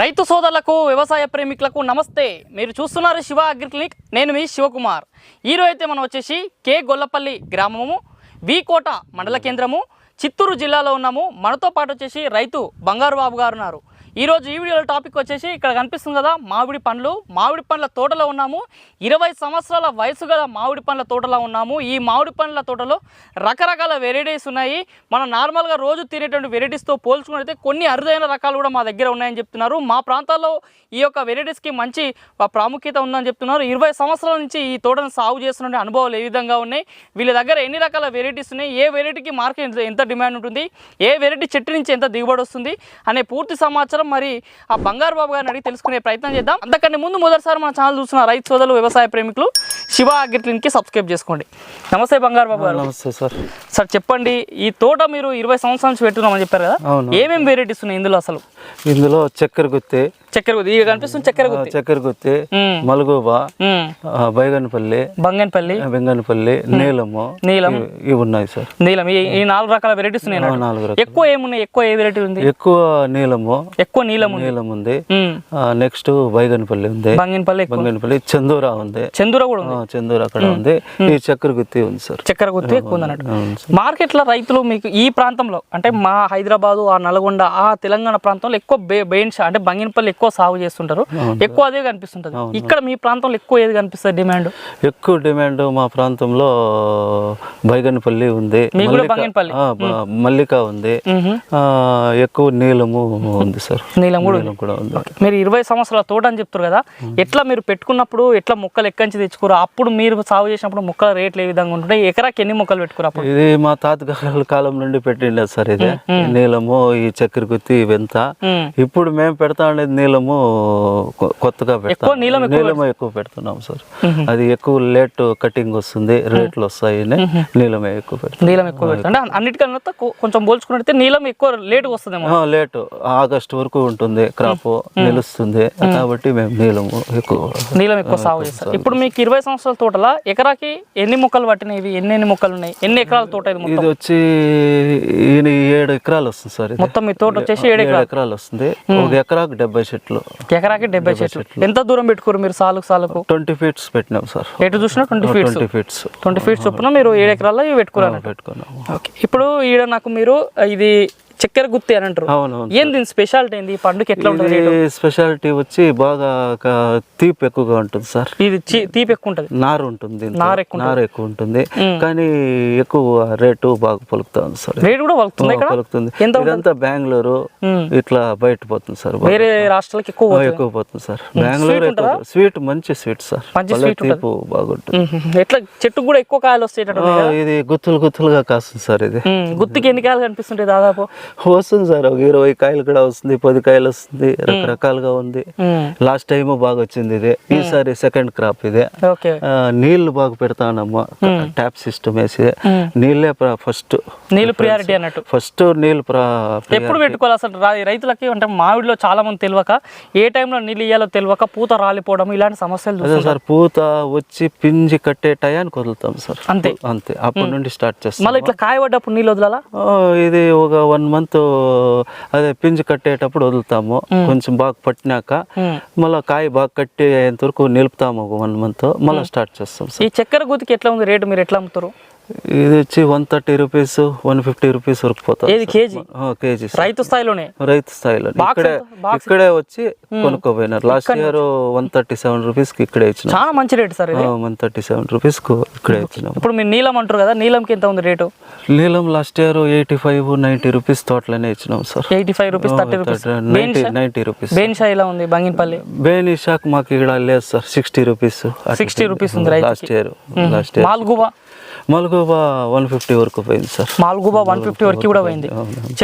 రైతు సోదరులకు వ్యవసాయ ప్రేమికులకు నమస్తే. మీరు చూస్తున్నారు శివ అగ్రి క్లినిక్ నేను మీ శివకుమార్. ఈరోజు అయితే మనం వచ్చేసి కే గొల్లపల్లి గ్రామము వి కోట మండల కేంద్రము చిత్తూరు జిల్లాలో ఉన్నాము. మనతో పాటు వచ్చేసి రైతు బంగారు బాబు గారు ఉన్నారు. ఈరోజు ఈ వీడియోలో టాపిక్ వచ్చేసి ఇక్కడ కనిపిస్తుంది కదా మామిడి పండ్లు. మామిడి పండ్ల తోటలో ఉన్నాము. ఇరవై సంవత్సరాల వయసు గల మామిడి పండ్ల తోటలో ఉన్నాము. ఈ మామిడి పండ్ల తోటలో రకరకాల వెరైటీస్ ఉన్నాయి. మనం నార్మల్గా రోజు తినేటువంటి వెరైటీస్తో పోల్చుకుంటే కొన్ని అరుదైన రకాలు కూడా మా దగ్గర ఉన్నాయని చెప్తున్నారు. మా ప్రాంతాల్లో ఈ యొక్క వెరైటీస్కి మంచి ప్రాముఖ్యత ఉందని చెప్తున్నారు. ఇరవై సంవత్సరాల నుంచి ఈ తోటను సాగు చేస్తున్న అనుభవాలు ఏ విధంగా ఉన్నాయి? వీళ్ళ దగ్గర ఎన్ని రకాల వెరైటీస్ ఉన్నాయి? ఏ వెరైటీకి మార్కెట్ ఎంత డిమాండ్ ఉంటుంది? ఏ వెరైటీ చెట్టు నుంచి ఎంత దిగుబడి వస్తుంది? అనే పూర్తి సమాచారం మరి ఆ బంగారు బాబు గారిని అడిగి తెలుసుకునే ప్రయత్నం చేద్దాం. అంతకంటే ముందు మొదటిసారి మన ఛానల్ చూస్తున్న రైతు సోదరులు వ్యవసాయ ప్రేమికులు శివ అగ్రి క్లినిక్కి సబ్స్క్రైబ్ చేసుకోండి. నమస్తే బంగారు బాబు గారు. నమస్తే సార్. సార్ చెప్పండి ఈ తోట మీరు ఇరవై సంవత్సరాల నుంచి పెట్టున్నామని చెప్పారు కదా. ఏమేమి వెరైటీస్ ఉన్నాయి ఇందులో అసలు? ఇందులో చక్కెర గుత్తి చక్కెర గుత్తి. ఇక కనిపిస్తుంది చక్కెర గుత్తి. చక్కెర గుత్తి. మలుగుబా బైగన్పల్లి బంగన్పల్లి. బెంగనపల్లి నీలము. నీలం. ఇవి- ఉన్నాయి సార్. నీలం. ఈ నాలుగు రకాల వెరైటీస్ ఉన్నాయి. నాలుగు ఎక్కువ ఏమున్నాయి? ఎక్కువ ఏ వెరైటీ ఉంది? ఎక్కువ నీలము. ఎక్కువ నీలం నీలం ఉంది. నెక్స్ట్ బైగన్పల్లి ఉంది. బంగినపల్లి బంగనపల్లి చందూరా ఉంది. చందూర కూడా ఉంది. చందూరా అక్కడ ఉంది. ఈ చక్కెర గుత్తి ఉంది సార్. చక్కెర గుర్తు ఎక్కువ ఉంది అన్నట్టు. అవును సార్. మార్కెట్లో రైతులు మీకు ఈ ప్రాంతంలో అంటే మా హైదరాబాదు ఆ నల్గొండ ఆ తెలంగాణ ప్రాంతంలో ఎక్కువ బే బెయిన్షా అంటే బంగినపల్లి ఎక్కువ సాగు చేస్తుంటారు. ఎక్కువ అదే కనిపిస్తుంటది. ఇక్కడ మీ ప్రాంతంలో ఎక్కువ ఏది కనిపిస్తుంది డిమాండ్? ఎక్కువ డిమాండ్ మా ప్రాంతంలో బైగన్పల్లి ఉంది. మల్లిక- ఉంది. ఆ, ఎక్కువ నీలము ఉంది సార్. నీలం కూడా ఉంది. మీరు ఇరవై సంవత్సరాల తోట అని చెప్తారు కదా ఎట్లా మీరు పెట్టుకున్నప్పుడు ఎట్లా మొక్కలు ఎక్కంచి తెచ్చుకోరు? అప్పుడు మీరు సాగు చేసినప్పుడు మొక్కల రేట్లు ఏ విధంగా ఉంటుంటాయి ఎకరాకి ఎన్ని మొక్కలు పెట్టుకోరు అప్పుడు? ఇది మా తాతగారుల కాలం నుండి పెట్టిండే సార్ ఇది. నీలము ఈ చక్కెర గుత్తి ఇవంత. మ్మ్. ఇప్పుడు మేము పెడతా ఉండేది నీలము కొత్తగా పెడతాం నీలము ఎక్కువ పెడుతున్నాం సార్. అది ఎక్కువ లేట్ కటింగ్ వస్తుంది రేట్లు వస్తాయి నీలమే ఎక్కువ పెడతాం. నీలం ఎక్కువ పెడతారు అంటే అన్నిటికన్నా కొంచెం పోల్చుకుంటే నీలం ఎక్కువ లేటుగా వస్తుందేమో. ఆ, లేటు. ఆగస్ట్ వరకు ఉంటుంది క్రాప్ నిలుస్తుంది. కాబట్టి మేము నీలము ఎక్కువ నీలం ఎక్కువ సాగు చేస్తారు. ఇప్పుడు మీకు ఇరవై సంవత్సరాల తోటల ఎకరాకి ఎన్ని మొక్కలు పట్టినాయి? ఇవి ఎన్ని ఎన్ని మొక్కలు ఉన్నాయి? ఎన్ని ఎకరాల తోట ఇది ఇది వచ్చి ఏడు ఎకరాలు వస్తుంది సార్ మొత్తం మీ తోట వచ్చేసి ఏడు ఏడు ఎకరాలు. వస్తుంది. ఒక ఎకరాకు డెబ్బై చెట్లు. ఎకరాకి డెబ్బై చెట్లు. ఎంత దూరం పెట్టుకోరు మీరు సాలుకు సాలుకు? ట్వంటీ ఫీట్స్ పెట్టినాం సార్. ఎటు చూసినా twenty feets. Twenty feets. Twenty feets చొప్పున మీరు ఏడు ఎకరాల్లో ఇవి పెట్టుకోరు పెట్టుకున్నాము ఓకే. ఇప్పుడు ఈడ నాకు మీరు ఇది చక్కెర గుత్తి అని అంటారు. ఏం దీని స్పెషాలిటీ ఏంది? ఈ పండుగ ఎట్లా ఉంటుంది స్పెషాలిటీ వచ్చి బాగా తీపి ఎక్కువగా ఉంటుంది సార్. ఇది తీపి ఎక్కువ ఉంటుంది? నారు ఉంటుంది. నారు ఎక్కువ ఉంటుంది? కానీ ఎక్కువ రేటు బాగా పలుకుతా ఉంది సార్. రేట్ కూడా పలుకుతుంది ఎంత ఇదంతా బెంగళూరు. ఇట్లా బయట పోతుంది సార్. వేరే రాష్ట్రాలకు ఎక్కువ. ఎక్కువ పోతుంది సార్. బెంగళూరు స్వీట్ మంచి స్వీట్ సార్. తీపు బాగుంటుంది. ఎట్లా చెట్టుకు కూడా ఎక్కువ కాయలు వస్తాయి ఇది గుత్తులు గుత్తులుగా కాస్తుంది సార్ ఇది. గుత్తికి ఎన్ని కాయలు కనిపిస్తుంటాయి దాదాపు? వస్తుంది సార్. ఒక ఇరవై కాయలు కూడా వస్తుంది పది కాయలు వస్తుంది రకరకాలుగా ఉంది. లాస్ట్ టైం బాగా వచ్చింది ఇది. ఈసారి సెకండ్ క్రాప్ ఇది. నీళ్ళు బాగా పెడతానమ్మా ట్యాప్ సిస్టమ్ వేసి. నీళ్ళే ఫస్ట్ నీళ్ళు ప్రియారిటీ అన్నట్టు. ఫస్ట్ నీళ్ళు ఎప్పుడు పెట్టుకోవాలి అసలు? రైతులకి అంటే మామిడిలో చాలా మంది తెలియక ఏ టైంలో నీళ్ళు ఇయ్యాలో తెలియక పూత రాలిపోవడం ఇలాంటి సమస్యలు సార్ పూత వచ్చి పింజి కట్టే టయానికి వదులుతాం సార్. అంతే. అంతే. అప్పటి నుండి స్టార్ట్ చేస్తాం మళ్ళీ ఇట్లా కాయ పడ్డప్పుడు నీళ్ళు వదలాలా? ఇది ఒక వన్ మంత్ అదే పింజి కట్టేటప్పుడు వదులుతాము. కొంచెం బాగా పట్టినాక. మళ్ళీ కాయ బాగా కట్టేంత వరకు నిలుపుతాము ఒక వన్ మంత్. మళ్ళీ స్టార్ట్ చేస్తాం ఈ చక్కెర గుత్తికి ఎట్లా ఉంది రేటు? మీరు ఎట్లా అమ్ముతారు? ఇది వచ్చి one thirty rupees one fifty rupees వరకు పోతుంది ఏది కేజీ? కేజీ రైతు స్థాయిలోనే? రైతు స్థాయిలో. ఇక్కడే ఇక్కడే వచ్చి కొనుక్కోపోయినారు last year one thirty seven రూపీస్కి ఇక్కడే ఇచ్చినాం. చాలా మంచి rate sir one thirty seven రూపీస్కు ఇక్కడే ఇచ్చినాం. ఇప్పుడు మీరు నీలం అంటారు కదా నీలంకి ఎంత ఉంది rate? Neelam last year eighty five ninety rupees తోటలోనే ఇచ్చినాం sir. Eighty five rupees thirty rupees ninety ninety rupees Baneshan ఇలా ఉంది బంగినపల్లి? బేనీ షాక్ మాకు ఇక్కడ లేదు సార్ సిక్స్టీ రూపీస్ 60 rupees ఉంది. Last year last year Malgoba Malgoba one fifty వరకు పోయింది sir. మాల్గుబా one fifty వరకు కూడా పోయింది.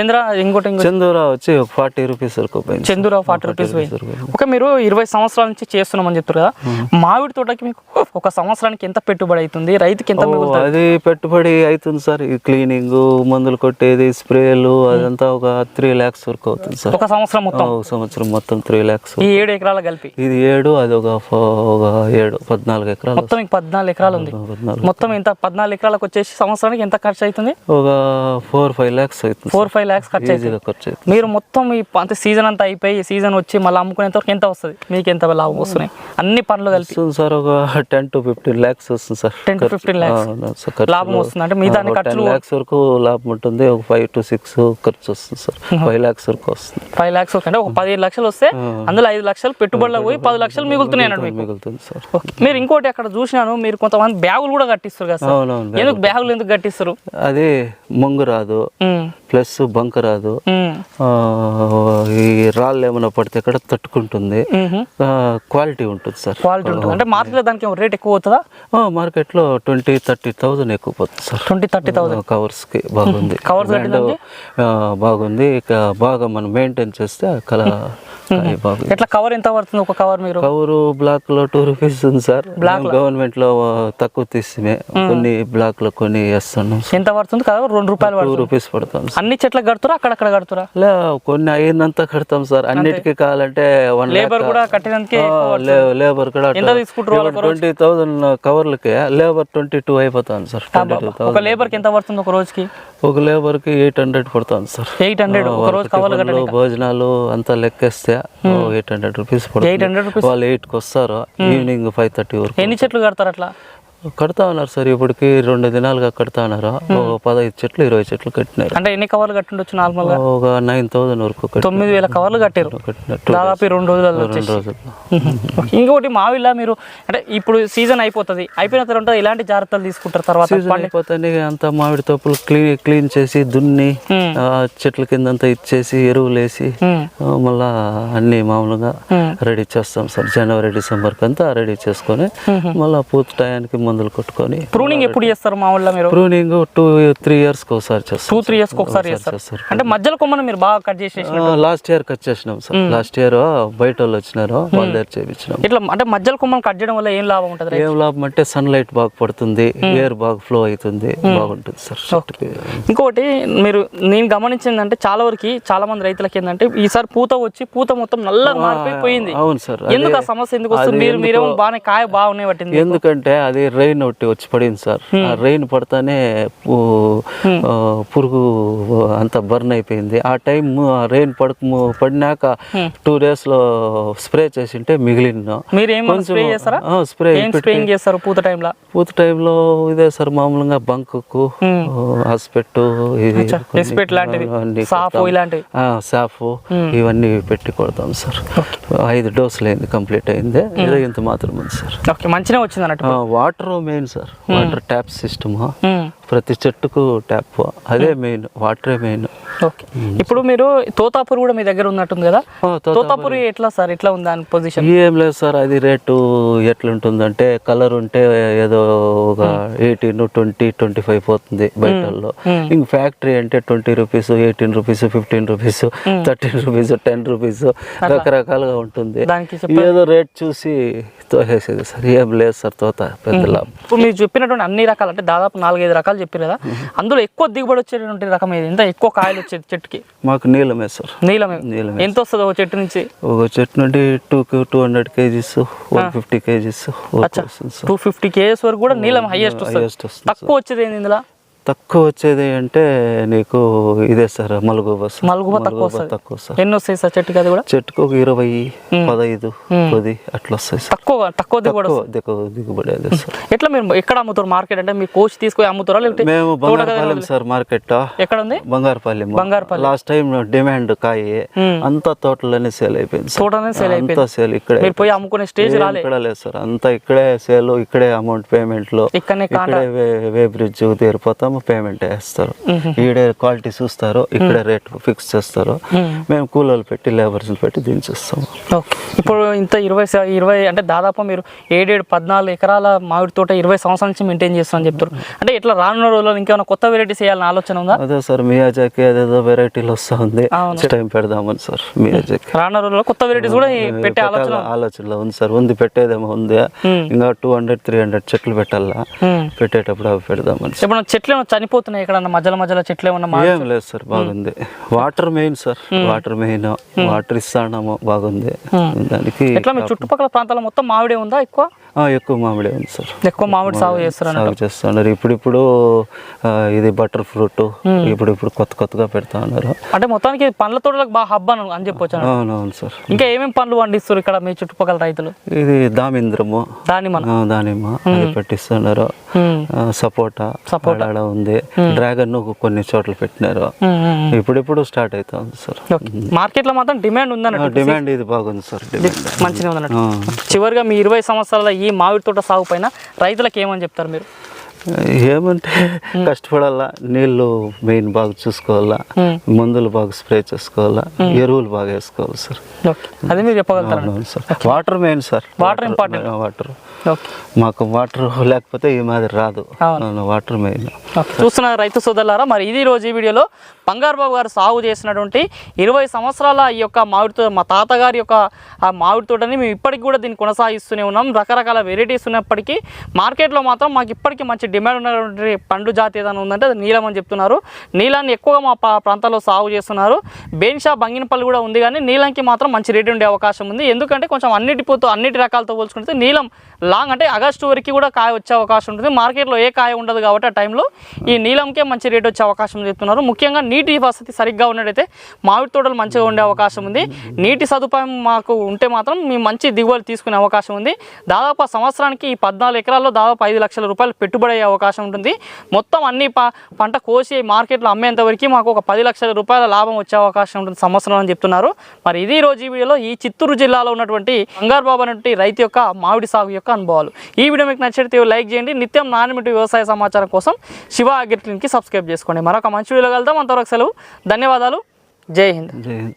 చంద్ర ఇంకోటి ఇంకోటి. చందూరా వచ్చి ఒక ఫార్టీ రూపీస్ వరకు పోయింది చందూరా ఫార్టీ రూపీస్ పోయింది. ఓకే మీరు ఇరవై సంవత్సరాల నుంచి చేస్తున్నామని చెప్తారు కదా. మామిడి తోటకి మీకు ఒక సంవత్సరానికి ఎంత పెట్టుబడి అవుతుంది? రైతుకి ఎంత ఓ, మిగులుతుంది? అది పెట్టుబడి అవుతుంది సార్. ఈ క్లీనింగ్ మందులు కొట్టేది స్ప్రేలు అదంతా ఒక త్రీ ల్యాక్స్ వరకు అవుతుంది సార్. ఒక సంవత్సరం మొత్తం? ఒక సంవత్సరం మొత్తం త్రీ ల్యాక్స్ ఈ ఏడు ఎకరాల కలిపి? ఇది ఏడు అది ఒక ఫో- ఒక ఏడు పద్నాలుగు ఎకరాలు మొత్తం మీకు పద్నాలుగు ఎకరాలు ఉంది. పద్నాలుగు మొత్తం ఎంత పద్నాలుగు నాలుగు ఎకరాలకు వచ్చేసి సంవత్సరానికి ఎంత ఖర్చు అవుతుంది? ఒక ఫోర్ ఫైవ్ ల్యాక్స్ అవుతుంది ఫోర్ ఫైవ్ ల్యాక్స్ ఖర్చు అవుతుంది ఖర్చు మీరు మొత్తం ఈ అంటే సీజన్ అంతా అయిపోయి సీజన్ వచ్చి మళ్ళీ అమ్ముకునేంత వరకు ఎంత వస్తుంది? మీకు ఎంత లాభం వస్తున్నాయి అన్ని పనులు వస్తుంది సార్ ఒక టెన్ టు ఫిఫ్టీన్ ల్యాక్స్ వస్తుంది సార్. 10 to 15 lakhs. లాభం వస్తుంది అంటే అన్ని టెన్ ఖర్చులు ల్యాక్స్ వరకు లాభం ఉంటుంది ఒక ఫైవ్ టు సిక్స్ ఖర్చు వస్తుంది సార్. ఫైవ్ ల్యాక్స్ వరకు వస్తుంది. ఫైవ్ ల్యాక్స్ అంటే ఒక పదిహేను లక్షలు వస్తే అందులో ఐదు లక్షలు పెట్టుబడులకు పోయి పది లక్షలు మిగులుతున్నాయి అన్నట్టు మిగులుతుంది సార్. మీరు ఇంకోటి అక్కడ చూసినాను మీరు కొంతమంది బ్యాగులు కూడా కట్టిస్తారు కదా ఎందుకు బ్యాగులు. ఎందుకు కట్టిస్తారు? అది మొంగు రాదు. ప్లస్ బంక రాదు. ఈ రాళ్ళు ఏమైనా పడితే కూడా తట్టుకుంటుంది. క్వాలిటీ ఉంటుంది సార్. క్వాలిటీ ఉంటుంది. అంటే మార్కెట్లో దానికి రేట్ ఎక్కువ అవుతుందా? మార్కెట్లో ట్వంటీ థర్టీ థౌజండ్ ఎక్కువ పోతుంది సార్. ట్వంటీ థర్టీ థౌసండ్ కవర్స్కి బాగుంది ఆ, బాగుంది. ఇక బాగా మనం మెయింటైన్ చేస్తే కల ఎట్లా కవర్ ఎంత పడుతుంది ఒక కవర్ మీరు? కవరు బ్లాక్లో టూ రూపీస్ ఉంది సార్. గవర్నమెంట్లో తక్కువ తీసిమే. కొన్ని బ్లాక్లో కొన్ని వేస్తున్నాం ఎంత పడుతుంది కవర్? రెండు రూపాయలు టూ పడుతుంది. రూపీస్ పడతాం సార్. అన్ని చెట్లకు కడుతురా అక్కడక్కడ కడుతురా? లే కొన్ని అయినంత కడతాం సార్. అన్నిటికీ కావాలంటే వన్ లేబర్ కూడా కట్టినందుకే లేబర్ కూడా ట్వంటీ థౌసండ్ కవర్లకి లేబర్ ట్వంటీ టూ అయిపోతాను సార్. ఒక లేబర్కి ఎంత పడుతుంది ఒక రోజుకి? ఒక లేబర్కి ఎయిట్ హండ్రెడ్ పడుతుంది సార్. ఎయిట్ హండ్రెడ్ ఒక రోజు కవర్లు భోజనాలు అంతా లెక్కేస్తే eight hundred rupees eight hundred rupees వాళ్ళు ఎయిట్కి వస్తారు ఈవినింగ్ ఫైవ్ థర్టీ వరకు. ఎన్ని చెట్లు కడతారు అట్లా? కడతా ఉన్నారు సార్ ఇప్పటికి రెండు దినాలుగా కడతా ఉన్నారు? ఒక పదహైదు చెట్లు ఇరవై చెట్లు కట్టినారు. అంటే ఎన్ని కవర్లు కట్టిండొచ్చు నార్మల్గా ఒక నైన్ థౌసండ్ వరకు తొమ్మిది వేల కవర్లు కట్టారు దాదాపు రెండు రోజులలో రెండు ఓకే. ఇంకొకటి మావిలా మీరు అంటే ఇప్పుడు సీజన్ అయిపోతుంది. అయిపోయిన తర్వాత ఎలాంటి జాగ్రత్తలు తీసుకుంటారు తర్వాత సీజన్ అయిపోతానే అంతా మామిడి తోపులు క్లీన్ క్లీన్ చేసి దున్ని చెట్ల కిందంతా ఇచ్చేసి ఎరువులు వేసి మళ్ళా అన్ని మామూలుగా మ్మ్. రెడీ చేస్తాం సార్. జనవరి డిసెంబర్కి అంతా రెడీ చేసుకొని మళ్ళీ పూత టయానికి మందులు కొట్టుకొని ప్రూనింగ్ ఎప్పుడు చేస్తారు మా ఊళ్ళో మీరు? ప్రూనింగ్ టూ త్రీ ఇయర్స్కి ఒకసారి చేస్తాం టూ త్రీ ఇయర్స్ ఒకసారి చేస్తారు. అంటే మధ్యలో కొమ్మను మీరు బాగా కట్ చేసేసి లాస్ట్ ఇయర్ కట్ చేసినాం సార్. లాస్ట్ ఇయర్ బయట వాళ్ళు వచ్చినారు వాళ్ళ దగ్గర చేయించినాం ఇట్లా అంటే మధ్యలో కొమ్మను కట్ చేయడం వల్ల ఏం లాభం ఉంటుంది ఏం లాభం అంటే సన్ లైట్ బాగా పడుతుంది ఎయిర్ బాగా ఫ్లో అవుతుంది బాగుంటుంది సార్. ఇంకొకటి మీరు నేను గమనించింది అంటే చాలా వరకు చాలా మంది రైతులకి ఏంటంటే ఈసారి పూత వచ్చి పూత మొత్తం నల్లగా మారిపోయి పోయింది. అవును సార్. ఎందుకు ఆ సమస్య ఎందుకు వస్తుంది? మీరు మీరేమో బాగానే కాయ బాగానే పట్టింది ఎందుకంటే అది రెయిన్ ఒకటి వచ్చి పడింది సార్. ఆ రెయిన్ పడతానే పూ- ఆ, పురుగు అంతా బర్న్ అయిపోయింది. ఆ టైం ఆ రెయిన్ పడక పడినాక టూ డేస్లో స్ప్రే చేసింటే మిగిలిన స్ప్రే చేస్తారా? పూత టైంలో పూత టైంలో ఇదే సార్ మామూలుగా బంకుకు హాస్పెట్ ఇది సాఫ్ ఇవన్నీ పెట్టి కొడతాం సార్. ఐదు డోసులు అయింది కంప్లీట్ అయింది. ఏదో ఇంత మాత్రం ఉంది సార్. ఓకే మంచిగా వచ్చింది అన్నట్టు. Water main sir. Water tap system. ప్రతి చెట్టుకు ట్యాప్. అదే మెయిన్ వాటరే మెయిన్ ఓకే. ఇప్పుడు మీరు తోతాపూర్ కూడా మీ దగ్గర ఉన్నట్టుంది కదా? తోతాపూర్. ఎట్లా సార్? ఎట్లా ఉంది దాని పొజిషన్ ఏం లేదు సార్ అది రేటు ఎట్లుంటుందంటే కలర్ ఉంటే ఏదో ఒక ఎయిటీన్ ట్వంటీ ట్వంటీ ఫైవ్ పోతుంది బయటల్లో. ఇంక ఫ్యాక్టరీ అంటే twenty rupees eighteen rupees fifteen rupees thirteen rupees ten rupees రకరకాలుగా ఉంటుంది. ఏదో రేట్ చూసి తోసేసేది సార్. ఏం లేదు సార్ తోత పెద్ద ఇప్పుడు మీరు చెప్పినటువంటి అన్ని రకాలు అంటే దాదాపు నాలుగైదు రకాలు చెప్పారు కదా. అందులో ఎక్కువ దిగుబడి వచ్చేటువంటి రకం ఏది? ఎంత ఎక్కువ కాయలు వచ్చేది చెట్టుకి? మాకు నీలమే సార్. నీలమే? నీలమే ఎంత వస్తుంది ఒక చెట్టు నుంచి? ఒక చెట్టు నుండి two two hundred kgs one fifty kgs two fifty kgs వరకు కూడా నీలం హైయెస్ట్ వస్తుంది. హైయెస్ట్ వస్తుంది తక్కువ వచ్చేది ఏంది ఇందులో? తక్కువ వచ్చేది అంటే నీకు ఇదే సార్ మలుగుబ సార్. మలుగుబ తక్కువ సార్ ఎన్ని వస్తాయి సార్. చెట్టుకి అది కూడా? చెట్టుకు ఒక ఇరవై పదహైదు పది అట్లా వస్తాయి సార్. తక్కువ తక్కువ దిగుబడి దిగుబడి అదే సార్. ఎట్లా మీరు ఎక్కడ అమ్ముతారు మార్కెట్? అంటే మీ కోచ్ తీసుకొని అమ్ముతారా లేకపోతే మేము బంగారుపాలెం సార్ మార్కెట్ ఎక్కడ ఉంది Bangarupalem. Bangarupalem. Last time demand కాయ. అంతా తోటలోనే సేల్ అయిపోయింది తోటనే సేల్ అంతా సేల్ ఇక్కడే మీరు పోయి అమ్ముకునే స్టేజ్ రాలే. ఇక్కడ లేదు సార్. అంతా ఇక్కడే సేల్ ఇక్కడే అమౌంట్ పేమెంట్లో ఇక్కడే వే- బ్రిడ్జ్ తీరిపోతాము పేమెంట్ వేస్తారు. ఈడే క్వాలిటీ చూస్తారు ఇక్కడే రేట్ ఫిక్స్ చేస్తారు. మేము. కూలీలు పెట్టి లేబర్స్ పెట్టి దించేస్తాము. ఓకే. ఇప్పుడు ఇంత ఇరవై ఇరవై అంటే దాదాపు మీరు ఏడేడు పద్నాలుగు ఎకరాల మామిడి తోట ఇరవై సంవత్సరాల నుంచి మెయింటైన్ చేస్తారని చెప్తారు అంటే ఇట్లా రానున్న రోజుల్లో ఇంకేమైనా కొత్త వెరైటీస్ వేయాలని ఆలోచన ఉందా? అదే సార్ మియాజాకి అదేదో వెరైటీలు వస్తా ఉంది. టైం పెడదామని సార్ మియాజాకి. రానున్న రోజుల్లో కొత్త వెరైటీస్ కూడా పెట్టే ఆలోచన? ఆలోచనలో ఉంది సార్ ఉంది పెట్టేదేమో ఉంది. ఇంకా టూ హండ్రెడ్ త్రీ హండ్రెడ్ చెట్లు పెట్టాలా. పెట్టేటప్పుడు అవి పెడదామని ఇప్పుడు చెట్లు చనిపోతున్నాయి ఇక్కడ మధ్యలో మధ్యలో చెట్లు ఏమన్నా ఏం లేదు సార్ బాగుంది. Water main sir water main water ఇస్తాము బాగుంది. దానికి ఎట్లా మీ చుట్టుపక్కల ప్రాంతాల్లో మొత్తం మామిడే ఉందా ఎక్కువ? ఎక్కువ మామిడి ఉంది సార్. ఎక్కువ మామిడి సాగు చేస్తారు సాగు చేస్తున్నారు. ఇప్పుడిప్పుడు ఇది బటర్ ఫ్రూట్ ఇప్పుడు ఇప్పుడు కొత్త కొత్తగా పెడతా ఉన్నారు. అంటే మొత్తానికి పండ్ల తోటలకు బాగా హబ్బ అని అని చెప్పొచ్చు. అవునవును సార్. ఇంకా ఏమేమి పండ్లు పండిస్తారు ఇక్కడ మీ చుట్టుపక్కల రైతులు? ఇది దామింద్రము. దాని మన ఆ, దానిమ్మ అది పెట్టిస్తున్నారు. సపోటా ఆడ ఉంది. డ్రాగన్ కొన్ని చోట్ల పెట్టినారు. ఇప్పుడిప్పుడు స్టార్ట్ అవుతా ఉంది సార్ మార్కెట్లో మాత్రం డిమాండ్ ఉందన్నట్టు డిమాండ్ ఇది బాగుంది సార్ మంచిగా ఉందన్నట్టు. చివరిగా మీ ఇరవై సంవత్సరాల ఈ మామిడి తోట సాగు పైన రైతులకు ఏమని చెప్తారు మీరు? ఏమంటే కష్టపడాలా? నీళ్ళు మెయిన్ బాగా చూసుకోవాలా? మందులు బాగా స్ప్రే చేసుకోవాలా? ఎరువులు బాగా వేసుకోవాలి సార్. అది మీరు చెప్పగలుగుతారు? Sir. Water main sir. Water important water మాకు వాటర్ లేకపోతే ఈ మాదిరి రాదు. Water main. చూస్తున్న రైతు సోదరులారా మరి ఇది రోజు ఈ వీడియోలో బంగారు బాబు గారు సాగు చేసినటువంటి ఇరవై సంవత్సరాల ఈ యొక్క మామిడి తోట మా తాతగారి యొక్క ఆ మామిడి తోటని మేము ఇప్పటికి కూడా దీన్ని కొనసాగిస్తూనే ఉన్నాం. రకరకాల వెరైటీస్ ఉన్నప్పటికీ మార్కెట్లో మాత్రం మాకు ఇప్పటికీ మంచి డిమాండ్ ఉన్నటువంటి పండు జాతి ఏదైనా ఉందంటే అది నీలం అని చెప్తున్నారు. నీలాన్ని ఎక్కువగా మా ప్రాంతాల్లో సాగు చేస్తున్నారు. బేన్షా బంగినపల్లి కూడా ఉంది కానీ నీలంకి మాత్రం మంచి రేటు ఉండే అవకాశం ఉంది. ఎందుకంటే కొంచెం అన్నిటి పూతో అన్నిటి రకాలతో పోల్చుకుంటే నీలం లాంగ్ అంటే ఆగస్టు వరకు కూడా కాయ వచ్చే అవకాశం ఉంటుంది. మార్కెట్లో ఏ కాయ ఉండదు కాబట్టి ఆ టైంలో ఈ నీలంకే మంచి రేటు వచ్చే అవకాశం చెప్తున్నారు. ముఖ్యంగా నీటి వసతి సరిగ్గా ఉన్నట్టయితే మామిడి తోటలు మంచిగా ఉండే అవకాశం ఉంది. నీటి సదుపాయం మాకు ఉంటే మాత్రం మేము మంచి దిగుబడి తీసుకునే అవకాశం ఉంది. దాదాపు సంవత్సరానికి ఈ పద్నాలుగు ఎకరాల్లో దాదాపు ఐదు లక్షల రూపాయలు పెట్టుబడి అయ్యే అవకాశం ఉంటుంది. మొత్తం అన్ని పంట కోసి మార్కెట్లో అమ్మేంత వరకు మాకు ఒక పది లక్షల రూపాయల లాభం వచ్చే అవకాశం ఉంటుంది సంవత్సరం అని చెప్తున్నారు. మరి ఇది రోజు ఈ వీడియోలో ఈ చిత్తూరు జిల్లాలో ఉన్నటువంటి బంగారు బాబు అనేటువంటి రైతు యొక్క మామిడి సాగు యొక్క అనుభవాలు. ఈ వీడియో మీకు నచ్చితే లైక్ చేయండి. నిత్యం నాణ్యమైన వ్యవసాయ సమాచారం కోసం శివ అగ్రిక్లిన్కి సబ్స్క్రైబ్ చేసుకోండి. మరొక మంచి వీడియోలో కలుద్దాం. అంతవరకు సెలవు. ధన్యవాదాలు. జై హింద్. జై హింద్.